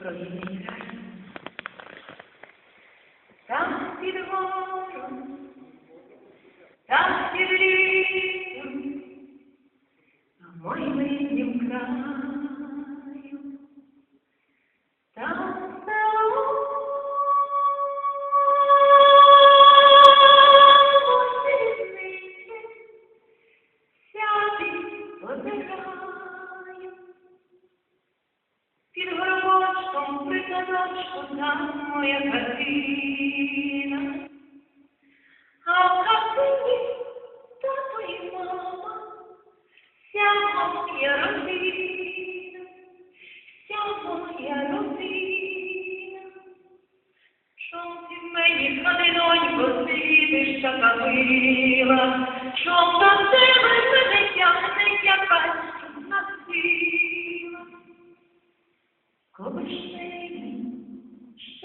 projenika. Tam si v moru, tam si v lítku, a môj mlíním kraju, tam sa Thank you. Там. А в хатині і мама, вся моя родина, вся моя родина. Чом ти мені хатинонько сидиш така мила, чом до тебе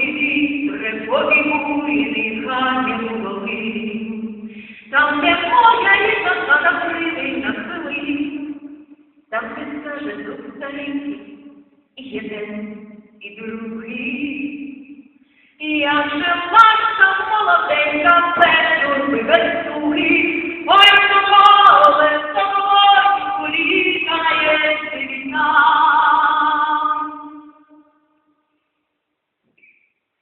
Повітря, повікує, хаті голови, там, де моя рідна сада на хвилин, там, де скаже дух старенький, і єдин, і другий. І я жила там молоденька, першу без туги,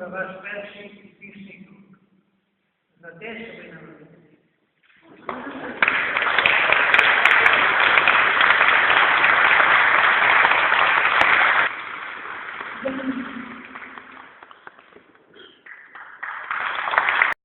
דרש פרשים כפי שיתוק. זה הדשא בין המדינים.